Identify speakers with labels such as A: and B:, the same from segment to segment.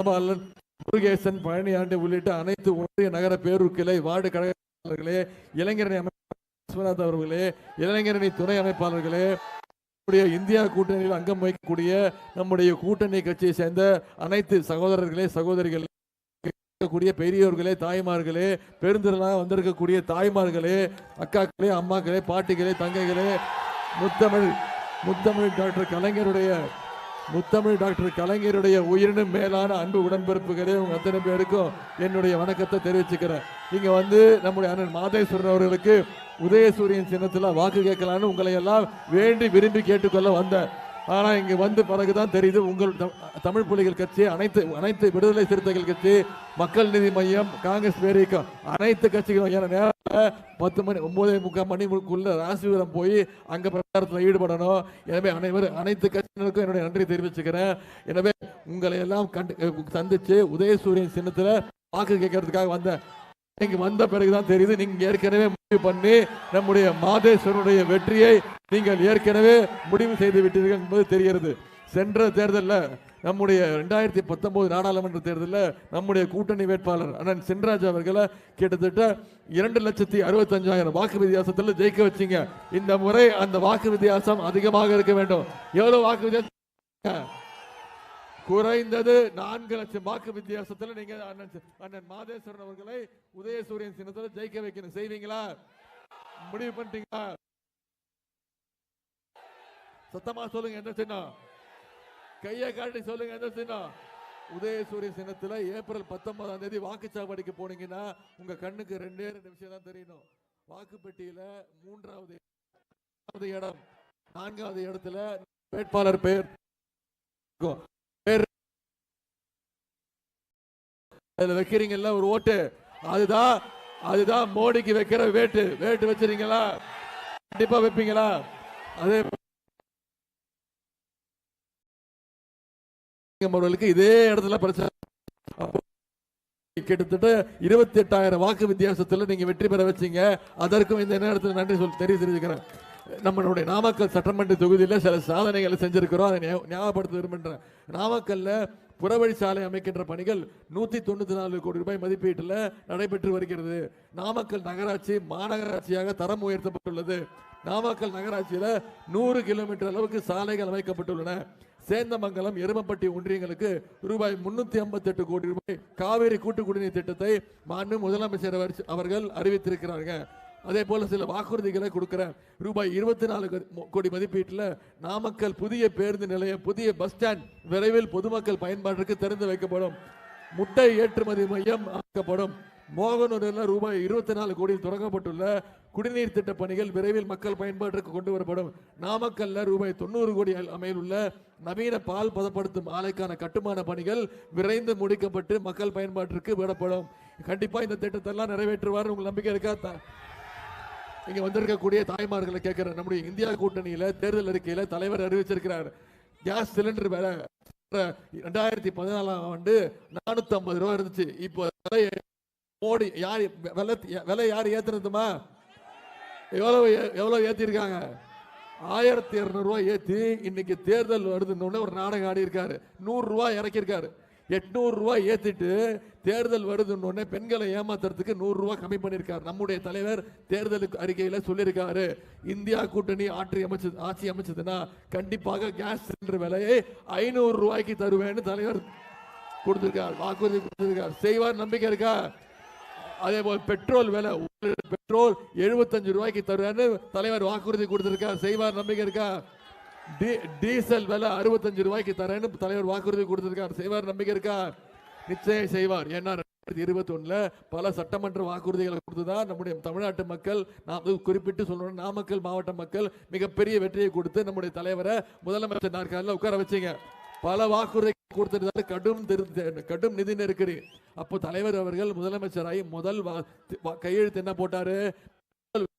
A: பாலன் முருகேசன் பழனியாண்டு உள்ளிட்ட அனைத்து ஒன்றிய நகர பேருக்கிளை வார்டு கழகங்களே இளைஞரணி அமைப்பாளர் விஸ்வநாத் அவர்களே இளைஞரணி துணை அமைப்பாளர்களே நம்முடைய இந்தியா கூட்டணியில் அங்கம் வகிக்கக்கூடிய நம்முடைய கூட்டணி கட்சியை சேர்ந்த அனைத்து சகோதரர்களே சகோதரிகளே இருக்கக்கூடிய பெரியோர்களே தாய்மார்களே பெருந்திரளாக வந்திருக்கக்கூடிய தாய்மார்களே அக்காக்களே அம்மாக்களே பாட்டிகளே தங்கைகளே முத்தமிழ் முத்தமிழ் டாக்டர் கலைஞருடைய முத்தமிழ் டாக்டர் கலைஞருடைய உயிரினும் மேலான அன்பு உடன்பிறப்புகளே உங்கள் அத்தனை பேருக்கும் என்னுடைய வணக்கத்தை தெரிவிச்சுக்கிறேன். இங்க வந்து நம்முடைய அண்ணன் மாதேஸ்வரன் அவர்களுக்கு உதயசூரியன் சின்னத்துல வாக்கு கேட்கலான்னு உங்களை எல்லாம் வேண்டி விரும்பி கேட்டுக்கொள்ள வந்தேன். ஆனால் இங்கே வந்து பிறகுதான் தெரியுது உங்கள் தமிழ் புலிகள் கட்சி அனைத்து அனைத்து விடுதலை சிறுத்தைகள் கட்சி மக்கள் நீதி மையம் காங்கிரஸ் பேரியக்கம் அனைத்து கட்சிகளும் நேரத்தில் பத்து மணி ஒன்பதே முக்கால் மணிக்குள்ள ராசிபுரம் போய் அங்க பிரச்சாரத்தில் ஈடுபடணும். எனவே அனைவரும் அனைத்து கட்சியினருக்கும் என்னுடைய நன்றி தெரிவிச்சுக்கிறேன். எனவே உங்களை எல்லாம் கண்டு சந்திச்சு உதயசூரியன் சின்னத்தில் வாக்கு கேட்கறதுக்காக வந்தேன். இங்கு வந்த பிறகுதான் தெரியுது நீங்க ஏற்கனவே முடிவு பண்ணி நம்முடைய மாதேஸ்வரனுடைய வெற்றியை நீங்கள் ஏற்கனவே முடிவு செய்து விட்டீர்கள் என்பது தெரிகிறது. சென்ற தேர்தலில் நம்முடைய ரெண்டாயிரத்தி பத்தொம்போது நாடாளுமன்ற தேர்தலில் நம்முடைய கூட்டணி வேட்பாளர் அண்ணன் சென்ராஜ் அவர்களை கிட்டத்தட்ட இரண்டு லட்சத்தி அறுபத்தஞ்சாயிரம் வாக்கு வித்தியாசத்தில் ஜெயிக்க வச்சீங்க. இந்த முறை அந்த வாக்கு வித்தியாசம் அதிகமாக இருக்க வேண்டும். எவ்வளோ வாக்கு வித்தியாசம்? குறைந்தது நான்கு லட்சம் வாக்கு வித்தியாசத்தில் நீங்க அண்ணன் மாதேஸ்வரன் அவர்களை உதயசூரியன் சின்னத்தில் ஜெயிக்க வைக்கணும். செய்வீங்களா? முடிவு பண்ணிட்டீங்களா? சத்தமா சொல்லுங்க என்ன சின்னம்? கையை காட்டி சொல்லுங்க என்ன சின்னம்? உதயசூரியன் சின்னத்தில் ஏப்ரல் பத்தொன்பதாம் தேதி வாக்குச்சாவடிக்கு போனீங்கன்னா உங்க கண்ணுக்கு ரெண்டே ரெண்டு விஷயம் தான் தெரியணும். வாக்குப்பெட்டியில மூன்றாவது மூன்றாவது இடம் நான்காவது இடத்துல வேட்பாளர் பெயர் இருக்கும். பேர் அதுல வைக்கிறீங்கல்ல ஒரு ஓட்டு. அதுதான் அதுதான் மோடிக்கு வைக்கிற வேட்டு. வேட்டு வச்சிருக்கீங்களா? கண்டிப்பா வைப்பீங்களா? அதே அவர்களுக்கு இதே இடத்துல பிரச்சனை. கிட்டத்தட்ட இருபத்தி எட்டாயிரம் வாக்கு வித்தியாசத்துல நீங்க வெற்றி பெற வச்சீங்க. அதற்கும் இந்த நேரத்தில் நன்றி சொல் தெரிய தெரிவிக்கிறேன் நம்மளுடைய நாமக்கல் சட்டமன்ற தொகுதியில சில சாதனைகளை செஞ்சிருக்கிறோம். அதை ஞாபகப்படுத்த விரும்புகிறேன் நாமக்கல்ல புறவழி சாலை அமைக்கின்ற பணிகள் நூத்தி தொண்ணூத்தி நாலு கோடி ரூபாய் மதிப்பீட்டில் நடைபெற்று வருகிறது. நாமக்கல் நகராட்சி மாநகராட்சியாக தரம் உயர்த்தப்பட்டுள்ளது. நாமக்கல் நகராட்சியில நூறு கிலோமீட்டர் அளவுக்கு சாலைகள் அமைக்கப்பட்டுள்ளன. சேந்தமங்கலம் எருமப்பட்டி ஒன்றியங்களுக்கு ரூபாய் முன்னூத்தி ஐம்பத்தி எட்டு கோடி ரூபாய். காவேரி கூட்டு குடிநீர் திட்டத்தை மாண்பு முதலமைச்சர் அவர்கள் அறிவித்திருக்கிறார்கள். அதே போல் சில வாக்குறுதிகளை கொடுக்குறேன் ரூபாய் இருபத்தி நாலு கோடி மதிப்பீட்டில் நாமக்கல் புதிய பேருந்து நிலையம் புதிய பஸ் ஸ்டாண்ட் விரைவில் பொதுமக்கள் பயன்பாட்டிற்கு திறந்து வைக்கப்படும். முட்டை ஏற்றுமதி மையம் அமைக்கப்படும். மோகனூரில் ரூபாய் இருபத்தி நாலு கோடியில் தொடங்கப்பட்டுள்ள குடிநீர் திட்ட பணிகள் விரைவில் மக்கள் பயன்பாட்டிற்கு கொண்டு வரப்படும். நாமக்கல்ல ரூபாய் தொண்ணூறு கோடி அமையிலுள்ள நவீன பால் பதப்படுத்தும் ஆலைக்கான கட்டுமான பணிகள் விரைந்து முடிக்கப்பட்டு மக்கள் பயன்பாட்டிற்கு விடப்படும். கண்டிப்பா இந்த திட்டத்தெல்லாம் நிறைவேற்றுவார் உங்களுக்கு நம்பிக்கை இருக்கா? இங்க வந்திருக்கக்கூடிய தாய்மார்களை கேட்கிறேன். நம்முடைய இந்தியா கூட்டணியில தேர்தல் அறிக்கையில தலைவர் அறிவிச்சிருக்கிறார். கேஸ் சிலிண்டர் வேலை ரெண்டாயிரத்தி பதினாலாம் ஆண்டு நானூத்தி ஐம்பது ரூபா இருந்துச்சு. இப்போ விலை மோடி யார் விலை விலை யார் ஏத்துனதுமா? எவ்வளவு எவ்வளவு ஏத்திருக்காங்க? ஆயிரத்தி இரநூறுவா ஏத்தி இன்னைக்கு தேர்தல் வருதுன்னு ஒரு நாடகம் ஆடி இருக்காரு நூறு ரூபாய் இறக்கியிருக்காரு. எட்நூறு ரூபாய் ஏத்திட்டு தேர்தல் வருதுன்னு பெண்களை ஏமாத்துறதுக்கு நூறுரூவா கம்மி பண்ணியிருக்காரு. நம்முடைய தலைவர் தேர்தலுக்கு அறிக்கையில் சொல்லியிருக்காரு. இந்தியா கூட்டணி ஆட்சி அமைச்சது ஆட்சி அமைச்சதுன்னா கண்டிப்பாக கேஸ் சிலிண்டர் விலையை ஐநூறு ரூபாய்க்கு தருவேன்னு தலைவர் கொடுத்திருக்கார் வாக்குறுதி கொடுத்திருக்கார். செய்வார் நம்பிக்கை இருக்கா? அதே போல் பெட்ரோல் விலை ஒரு பெட்ரோல் எழுபத்தஞ்சு ரூபாய்க்கு தருவார்னு தலைவர் வாக்குறுதி கொடுத்திருக்கார். செய்வார் நம்பிக்கை இருக்கா? டீ- டீசல் விலை அறுபத்தஞ்சு ரூபாய்க்கு தரேன்னு தலைவர் வாக்குறுதி கொடுத்திருக்கார். செய்வார் நம்பிக்கை இருக்கா? நிச்சயம் செய்வார். ஏன்னா ரெண்டாயிரத்தி இருபத்தி ஒண்ணுல பல சட்டமன்ற வாக்குறுதிகளை கொடுத்துதான் நம்முடைய தமிழ்நாட்டு மக்கள் நாம் குறிப்பிட்டு சொல்லணும் நாமக்கல் மாவட்ட மக்கள் மிகப்பெரிய வெற்றியை கொடுத்து நம்முடைய தலைவரை முதலமைச்சர் நாற்காலில் உட்கார வச்சீங்க. பல வாக்குறுதி கொடுத்திருந்தாரு கடும் கடும் நிதி நெருக்கடி. அப்போ தலைவர் அவர்கள் முதலமைச்சராகி முதல் வா- கையெழுத்து என்ன போட்டாரு?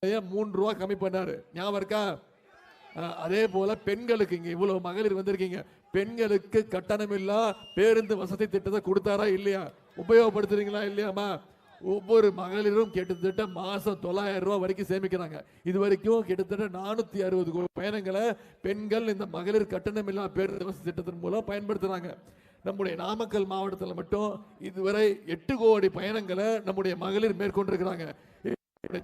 A: விலையை மூன்று ரூபா கம்மி பண்ணாரு. ஞாபகம் இருக்கா? அதே போல பெண்களுக்கு இங்க இவ்வளவு மகளிர் வந்திருக்கீங்க. பெண்களுக்கு கட்டணமில்லா பேருந்து வசதி திட்டத்தை கொடுத்தாரா இல்லையா? உபயோகப்படுத்துறீங்களா இல்லையாமா? ஒவ்வொரு மகளிரும் கிட்டத்தட்ட மாசம் தொள்ளாயிரம் ரூபாய் வரைக்கும் சேமிக்கிறாங்க. இது வரைக்கும் கிட்டத்தட்ட நானூத்தி அறுபது பயணங்களை பெண்கள் இந்த மகளிர் கட்டணமில்லா பேருந்து வசதி திட்டத்தின் மூலம் பயன்படுத்துறாங்க. நம்முடைய நாமக்கல் மாவட்டத்தில் மட்டும் இதுவரை எட்டு கோடி பயணங்களை நம்முடைய மகளிர் மேற்கொண்டிருக்கிறாங்க.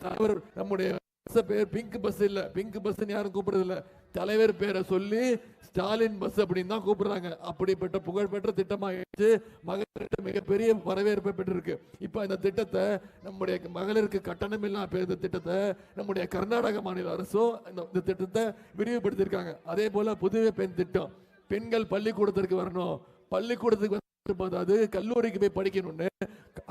A: தலைவர் நம்முடைய பஸ் பேர் பிங்க் பஸ் இல்ல. பிங்க் பஸ் யாரும் கூப்பிடுறது இல்ல தலைவர் பேரை சொல்லி ஸ்டாலின் பஸ் அப்படின்னு தான் கூப்பிடுறாங்க. அப்படிப்பட்ட புகழ்பெற்ற திட்டமாகிடுச்சு மகளிர்கிட்ட மிகப்பெரிய வரவேற்பை பெற்றிருக்கு. இப்போ இந்த திட்டத்தை நம்முடைய மகளிருக்கு கட்டணம் இல்லாம பேருந்து திட்டத்தை நம்முடைய கர்நாடக மாநில அரசும் இந்த இந்த திட்டத்தை விரிவுபடுத்தியிருக்காங்க. அதே போல புதுவை பெண் திட்டம். பெண்கள் பள்ளிக்கூடத்திற்கு வரணும். பள்ளிக்கூடத்துக்கு அதாவது கல்லூரிக்கு போய் படிக்கணும்னு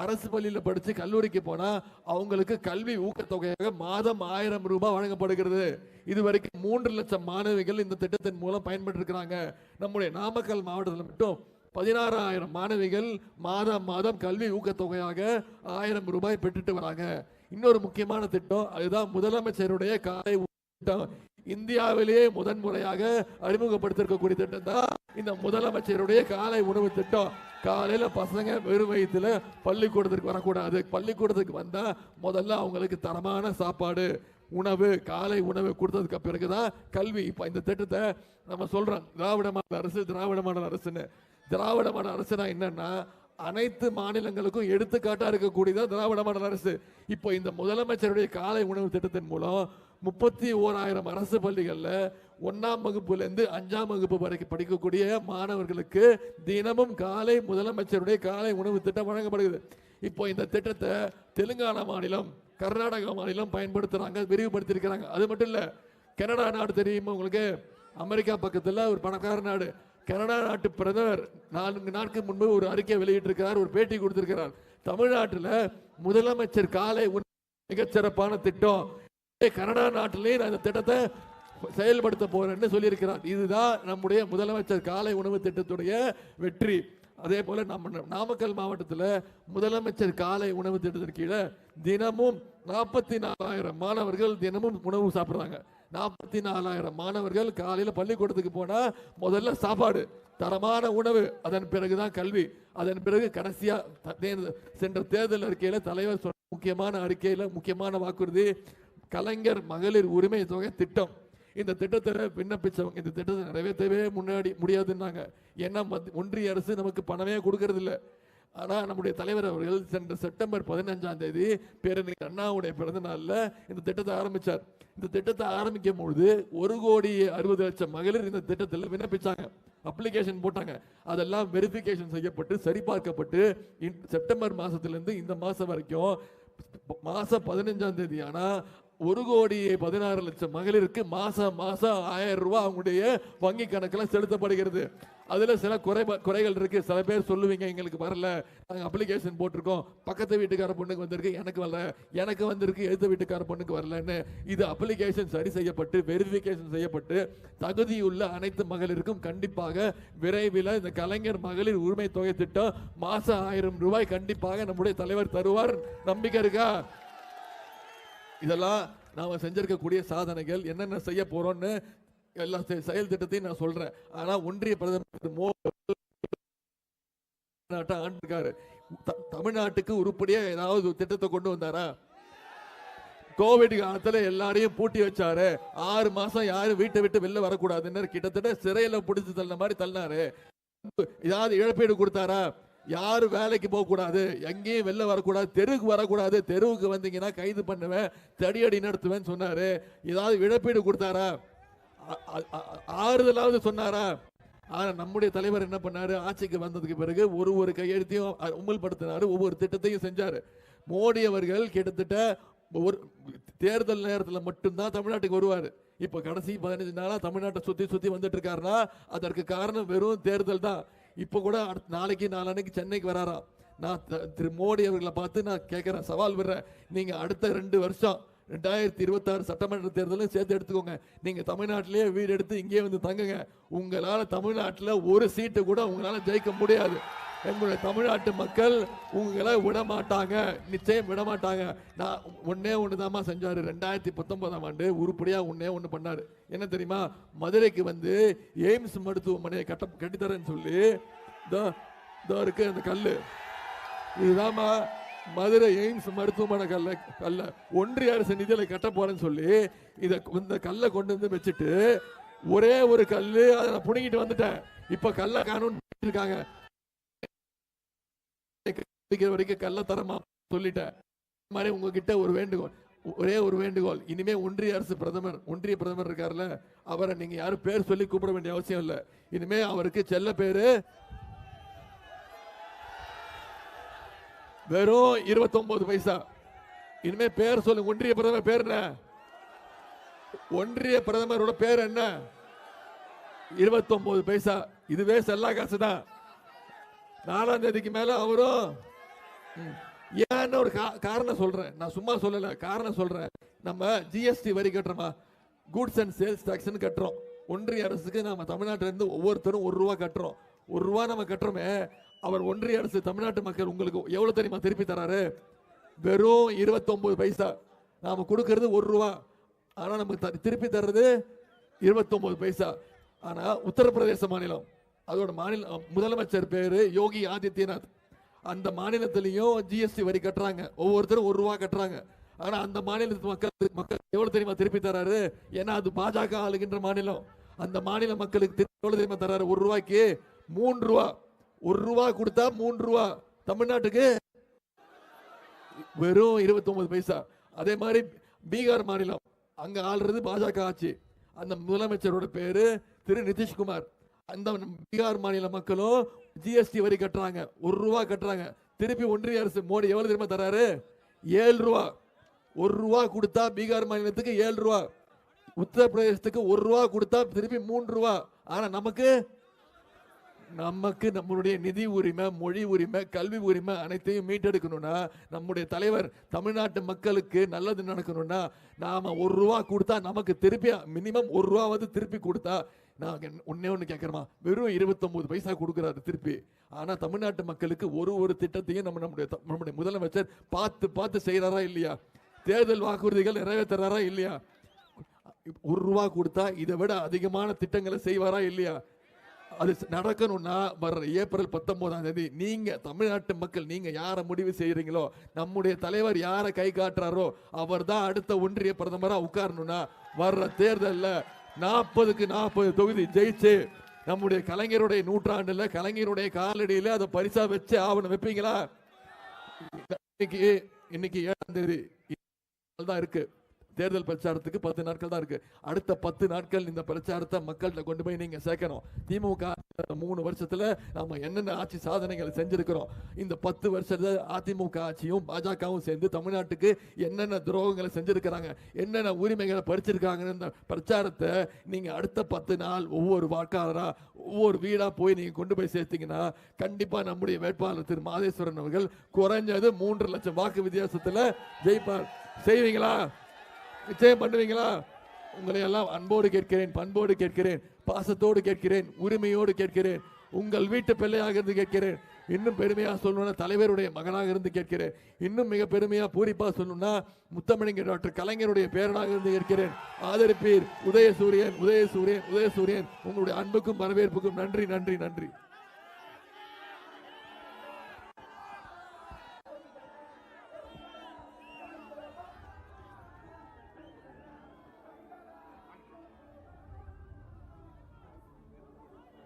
A: அரசு பள்ளியில் படித்து கல்லூரிக்கு போனால் அவங்களுக்கு கல்வி ஊக்கத்தொகையாக மாதம் ஆயிரம் ரூபாய் வழங்கப்படுகிறது. இதுவரைக்கும் மூன்று லட்சம் மாணவிகள் இந்த திட்டத்தின் மூலம் பயன்பெற்றிருக்கிறாங்க. நம்முடைய நாமக்கல் மாவட்டத்தில் மட்டும் பதினாறாயிரம் மாணவிகள் மாதம் மாதம் கல்வி ஊக்கத்தொகையாக ஆயிரம் ரூபாய் பெற்றுட்டு வராங்க. இன்னொரு முக்கியமான திட்டம் அதுதான் முதலமைச்சருடைய காலை திட்டம் இந்தியாவிலேயே முதன்முறையாக அறிமுகப்படுத்திருக்கக்கூடிய திட்டம் தான் இந்த முதலமைச்சருடைய காலை உணவு திட்டம். காலையில் பசங்க வெறும் வயிற்றுல பள்ளிக்கூடத்துக்கு வரக்கூடாது. பள்ளிக்கூடத்துக்கு வந்தால் முதல்ல அவங்களுக்கு தரமான சாப்பாடு உணவு காலை உணவு கொடுத்ததுக்கு பிறகுதான் கல்வி. இப்போ இந்த திட்டத்தை நம்ம சொல்கிறோம் திராவிட மாநில அரசு திராவிட மாநில அரசுன்னு. திராவிட மாநில அரசுனா என்னன்னா அனைத்து மாநிலங்களுக்கும் எடுத்துக்காட்டாக இருக்கக்கூடியதான் திராவிட மாநில அரசு. இப்போ இந்த முதலமைச்சருடைய காலை உணவு திட்டத்தின் மூலம் முப்பத்தி ஓராயிரம் அரசு பள்ளிகளில் ஒன்றாம் வகுப்புலேருந்து அஞ்சாம் வகுப்பு வரைக்கும் படிக்கக்கூடிய மாணவர்களுக்கு தினமும் காலை முதலமைச்சருடைய காலை உணவு திட்டம் வழங்கப்படுகிறது. இப்போ இந்த திட்டத்தை தெலுங்கானா மாநிலம் கர்நாடகா மாநிலம் பயன்படுத்துகிறாங்க விரிவுபடுத்தியிருக்கிறாங்க. அது மட்டும் இல்லை கனடா நாடு தெரியுமா உங்களுக்கு? அமெரிக்கா பக்கத்தில் ஒரு பணக்கார நாடு. கனடா நாட்டு பிரதமர் நான்கு நாட்கள் முன்பு ஒரு அறிக்கை வெளியிட்டிருக்கிறார் ஒரு பேட்டி கொடுத்திருக்கிறார். தமிழ்நாட்டில் முதலமைச்சர் காலை மிகச்சிறப்பான திட்டம். கனடா நாட்டிலே நான் இந்த திட்டத்தை செயல்படுத்த போறேன்னு சொல்லியிருக்கிறார் இதுதான் நம்முடைய முதலமைச்சர் காலை உணவு திட்டத்துடைய வெற்றி. அதே போல நம்ம நாமக்கல் மாவட்டத்தில் முதலமைச்சர் காலை உணவு திட்டத்தின் கீழே தினமும் நாற்பத்தி நாலாயிரம் மாணவர்கள் தினமும் உணவு சாப்பிட்றாங்க. நாற்பத்தி நாலாயிரம் மாணவர்கள் காலையில் பள்ளிக்கூடத்துக்கு போனா முதல்ல சாப்பாடு தரமான உணவு. அதன் பிறகுதான் கல்வி. அதன் பிறகு கடைசியா சென்ற தேர்தல் அறிக்கையில தலைவர் சொன்ன முக்கியமான அறிக்கையில முக்கியமான வாக்குறுதி கலைஞர் மகளிர் உரிமை தொகை திட்டம். இந்த திட்டத்தை விண்ணப்பிச்சவங்க இந்த திட்டத்தை நிறைவேற்றவே முன்னாடி முடியாதுன்னாங்க. ஏன்னா மத்- ஒன்றிய அரசு நமக்கு பணமே கொடுக்கறது இல்லை ஆனால் நம்முடைய தலைவர் அவர்கள் சென்ற செப்டம்பர் பதினஞ்சாம் தேதி பேரறிஞர் அண்ணாவுடைய பிறந்த நாளில் இந்த திட்டத்தை ஆரம்பித்தார் இந்த திட்டத்தை ஆரம்பிக்கும் பொழுது ஒரு கோடி அறுபது லட்சம் மகளிர் இந்த திட்டத்தில் விண்ணப்பித்தாங்க அப்ளிகேஷன் போட்டாங்க. அதெல்லாம் வெரிஃபிகேஷன் செய்யப்பட்டு சரிபார்க்கப்பட்டு இன்- செப்டம்பர் மாதத்துலேருந்து இந்த மாதம் வரைக்கும் மாதம் பதினஞ்சாம் தேதி ஆனால் ஒரு கோடி பதினாறு லட்சம் மகளிருக்கு மாசம் மாசம் ஆயிரம் ரூபாய் அவங்களுடைய வங்கி கணக்கில் செலுத்தப்படுகிறது. அதில் சில குறை குறைகள் இருக்குது சில பேர் சொல்லுவீங்க எங்களுக்கு வரல. நாங்கள் அப்ளிகேஷன் போட்டிருக்கோம். பக்கத்து வீட்டுக்கார பொண்ணுக்கு வந்திருக்கு. எனக்கு வரல. எனக்கு வந்திருக்கு. எதிர்த்த வீட்டுக்கார பொண்ணுக்கு வரலன்னு. இது அப்ளிகேஷன் சரி செய்யப்பட்டு வெரிஃபிகேஷன் செய்யப்பட்டு தகுதியுள்ள அனைத்து மகளிருக்கும் கண்டிப்பாக விரைவில் இந்த கலைஞர் மகளிர் உரிமை தொகை திட்டம் மாதம் ஆயிரம் ரூபாய் கண்டிப்பாக நம்முடைய தலைவர் தருவார். நம்பிக்கை இருக்கா? இதெல்லாம் நாம் செஞ்சிருக்கக்கூடிய சாதனைகள் என்னென்ன செய்ய போறோம்னு எல்லா செயல் திட்டத்தையும் நான் சொல்றேன். ஆனால் ஒன்றிய பிரதமர் மோ நாட்டை ஆண்டிருக்காரு. த- தமிழ்நாட்டுக்கு உருப்படியா ஏதாவது திட்டத்தை கொண்டு வந்தாரா? கோவிட் காலத்துல எல்லாரையும் பூட்டி வச்சாரு. ஆறு மாசம் யாரும் வீட்டை விட்டு வெளில வரக்கூடாதுன்னு கிட்டத்தட்ட சிறையில பிடிச்சி தள்ள மாதிரி தள்ளினாரு. ஏதாவது இழப்பீடு கொடுத்தாரா? யாரும் வேலைக்கு போகக்கூடாது எங்கேயும் வெளில வரக்கூடாது தெருவுக்கு வரக்கூடாது. தெருவுக்கு வந்தீங்கன்னா கைது பண்ணுவேன் தடியடி நடத்துவேன்னு சொன்னாரு. ஏதாவது இழப்பீடு கொடுத்தாரா? ஆறுதலாவது சொன்னாரா? ஆனால் நம்முடைய தலைவர் என்ன பண்ணாரு? ஆட்சிக்கு வந்ததுக்கு பிறகு ஒரு ஒரு கையெழுத்தையும் அ- அமுல்படுத்தினாரு ஒவ்வொரு திட்டத்தையும் செஞ்சார். மோடி அவர்கள் கிட்டத்தட்ட ஒரு தேர்தல் நேரத்தில் மட்டும்தான் தமிழ்நாட்டுக்கு வருவார். இப்போ கடைசி பதினஞ்சு நாளாக தமிழ்நாட்டை சுற்றி சுற்றி வந்துட்டு இருக்காருன்னா அதற்கு காரணம் வெறும் தேர்தல் தான். இப்போ கூட அடுத்த நாளைக்கு நாளான்னைக்கு சென்னைக்கு வராராம் நான் த- திரு மோடி அவர்களை பார்த்து நான் கேட்குறேன் சவால் விடுறேன். நீங்கள் அடுத்த ரெண்டு வருஷம் ரெண்டாயிரத்தி இருபத்தாறு சட்டமன்ற தேர்தலும் சேர்த்து எடுத்துக்கோங்க. நீங்கள் தமிழ்நாட்டிலேயே வீடு எடுத்து இங்கேயே வந்து தங்குங்க. உங்களால் தமிழ்நாட்டில் ஒரு சீட்டு கூட உங்களால் ஜெயிக்க முடியாது. எங்களுடைய தமிழ்நாட்டு மக்கள் உங்களை விட மாட்டாங்க நிச்சயம் விட மாட்டாங்க நான் ஒன்னே ஒண்ணுதாம்மா செஞ்சார். ரெண்டாயிரத்தி பத்தொன்பதாம் ஆண்டு உருப்படியாக ஒன்னே ஒன்று பண்ணார். என்ன தெரியுமா? மதுரைக்கு வந்து எய்ம்ஸ் மருத்துவமனையை கட்ட கட்டித்தரேன்னு சொல்லி இதோ இதோ இருக்கு அந்த கல் இதுதாம்மா மதுரை எய்ம்ஸ் மருத்துவமனை கல்ல கல்ல. ஒன்றிய அரசு நிதியில் கட்ட போறேன்னு சொல்லி இதை இந்த கல்லை கொண்டு வந்து வச்சுட்டு ஒரே ஒரு கல் அதை நான் புடுங்கிட்டு வந்துட்டேன். இப்போ கல்லை காணும்னு இருக்காங்க. கிடைக்கிற வரைக்கும் கள்ளத்தரமா சொல்லிட்டேன். மாதிரி உங்ககிட்ட ஒரு வேண்டுகோள் ஒரே ஒரு வேண்டுகோள் இனிமே ஒன்றிய அரசு பிரதமர் ஒன்றிய பிரதமர் இருக்கார்ல அவரை நீங்க யாரும் பேர் சொல்லி கூப்பிட வேண்டிய அவசியம் இல்ல. இனிமே அவருக்கு செல்ல பேரு வெறும் 29 பைசா. இனிமே பேர் சொல்லு ஒன்றிய பிரதமர் பேர் என்ன? ஒன்றிய பிரதமரோட பேர் என்ன? 29 பைசா. இதுவே செல்லா காசு தான் நாலாம் தேதிக்கு மேல அவரும் ஏன்னு ஒரு கா- காரணம் சொல்றேன். நான் சும்மா சொல்லல காரணம் சொல்றேன். நம்ம ஜிஎஸ்டி வரி கட்டுறோமா? கூட்ஸ் அண்ட் சேல்ஸ் டாக்ஸ்னு கட்டுறோம். ஒன்றிய அரசுக்கு நம்ம தமிழ்நாட்டுல இருந்து ஒவ்வொருத்தரும் ஒரு ரூபா கட்டுறோம். ஒரு ரூபா நம்ம கட்டுறோமே அவர் ஒன்றிய அரசு தமிழ்நாட்டு மக்கள் உங்களுக்கு எவ்வளவு தெரியுமா திருப்பி தராரு? வெறும் 29 பைசா. நாம கொடுக்கறது ஒரு ரூபா. ஆனா நமக்கு த- திருப்பி தர்றது 29 பைசா. ஆனா உத்தரப்பிரதேச மாநிலம் அதோட மாநில முதலமைச்சர் பேர் யோகி ஆதித்யநாத். அந்த மாநிலத்திலையும் ஜிஎஸ்டி வரி கட்டுறாங்க. ஒவ்வொருத்தரும் ஒரு ரூபா கட்டுறாங்க. ஆனால் அந்த மாநிலத்து மக்கள் மக்கள் எவ்வளோ தெரியுமா திருப்பி தராரு? ஏன்னா அது பாஜக ஆளுகின்ற மாநிலம். அந்த மாநில மக்களுக்கு எவ்வளோ தெரியுமா தராரு? ஒரு ரூபாய்க்கு மூன்று ரூபா. ஒரு ரூபா கொடுத்தா மூன்று ரூபா. தமிழ்நாட்டுக்கு வெறும் 29 பைசா. அதே மாதிரி பீகார் மாநிலம். அங்கே ஆள்றது பாஜக ஆட்சி. அந்த முதலமைச்சரோட பேரு திரு நிதிஷ்குமார். அந்த பீகார் மாநில மக்களும் ஜிஎஸ்டி வரி கட்டுறாங்க. ஒரு ரூபா கட்டுறாங்க. திருப்பி ஒன்றிய அரசு மோடி எவ்வளவு தெரியுமா தராரு ஏழு ரூபா. ஒரு ரூபா கொடுத்தா பீகார் மாநிலத்துக்கு ஏழு ரூபா. உத்தரப்பிரதேசத்துக்கு ஒரு ரூபா கொடுத்தா திருப்பி மூன்று ரூபா. ஆனா நமக்கு நமக்கு நம்மளுடைய நிதி உரிமை மொழி உரிமை கல்வி உரிமை அனைத்தையும் மீட்டெடுக்கணும்னா நம்முடைய தலைவர் தமிழ்நாட்டு மக்களுக்கு நல்லது நடக்கணும்னா நாம ஒரு ரூபா கொடுத்தா நமக்கு திருப்பி மினிமம் ஒரு ரூபா வந்து திருப்பி கொடுத்தா நாங்கள் ஒன்னே ஒன்று கேட்குறோமா வெறும் 29 பைசா கொடுக்குறாரு திருப்பி. ஆனால் தமிழ்நாட்டு மக்களுக்கு ஒரு ஒரு திட்டத்தையும் நம்ம நம்முடைய நம்முடைய முதலமைச்சர் பார்த்து பார்த்து செய்கிறாரா இல்லையா? தேர்தல் வாக்குறுதிகள் நிறைவேற்றுறாரா இல்லையா? ஒரு ரூபா கொடுத்தா இதை விட அதிகமான திட்டங்களை செய்வாரா இல்லையா? அது நடக்கணும்னா வர்ற ஏப்ரல் பத்தொன்பதாம் தேதி நீங்க தமிழ்நாட்டு மக்கள் நீங்க யாரை முடிவு செய்யறீங்களோ நம்முடைய தலைவர் யாரை கை காட்டுறாரோ அவர் தான் அடுத்த ஒன்றிய பிரதமராக உட்காரணும்னா வர்ற தேர்தலில் நாற்பதுக்கு நாற்பது தொகுதி ஜெயிச்சு நம்முடைய கலைஞருடைய நூற்றாண்டுல கலைஞருடைய காலடியில அதை பரிசா வச்சு ஆவணம் வைப்பீங்களா? இன்னைக்கு இன்னைக்கு ஏழாம் தேதி. தான் இருக்கு. தேர்தல் பிரச்சாரத்துக்கு பத்து நாட்கள் தான் இருக்கு. அடுத்த பத்து நாட்கள் இந்த பிரச்சாரத்தை மக்கள்கிட்ட கொண்டு போய் நீங்க சேர்க்கணும். திமுக மூணு வருஷத்துல நாம என்னென்ன ஆட்சி சாதனைகளை செஞ்சிருக்கிறோம். இந்த பத்து வருஷத்துல அதிமுக ஆட்சியும் பாஜகவும் சேர்ந்து தமிழ்நாட்டுக்கு என்னென்ன துரோகங்களை செஞ்சிருக்கிறாங்க என்னென்ன உரிமைகளை பறிச்சிருக்காங்கன்னு இந்த பிரச்சாரத்தை நீங்க அடுத்த பத்து நாள் ஒவ்வொரு வாக்காளராக ஒவ்வொரு வீடாக போய் நீங்க கொண்டு போய் சேர்த்தீங்கன்னா கண்டிப்பா நம்முடைய வேட்பாளர் திரு மாதேஸ்வரன் அவர்கள் குறைஞ்சது மூன்று லட்சம் வாக்கு வித்தியாசத்தில் ஜெயிப்பார். செய்வீங்களா? நிச்சயம் பண்ணுவீங்களா? உங்களை எல்லாம் அன்போடு கேட்கிறேன் பண்போடு கேட்கிறேன் பாசத்தோடு கேட்கிறேன் உரிமையோடு கேட்கிறேன் உங்கள் வீட்டு பிள்ளையாக இருந்து கேட்கிறேன். இன்னும் பெருமையாக சொல்லணும்னா தலைவருடைய மகனாக இருந்து கேட்கிறேன். இன்னும் மிக பெருமையாக பூரிப்பாக சொல்லணும்னா முத்தமிழங்க டாக்டர் கலைஞருடைய பேரனாக இருந்து கேட்கிறேன். ஆதரிப்பீர் உதயசூரியன் உதயசூரியன் உதயசூரியன். உங்களுடைய அன்புக்கும் வரவேற்புக்கும் நன்றி நன்றி நன்றி.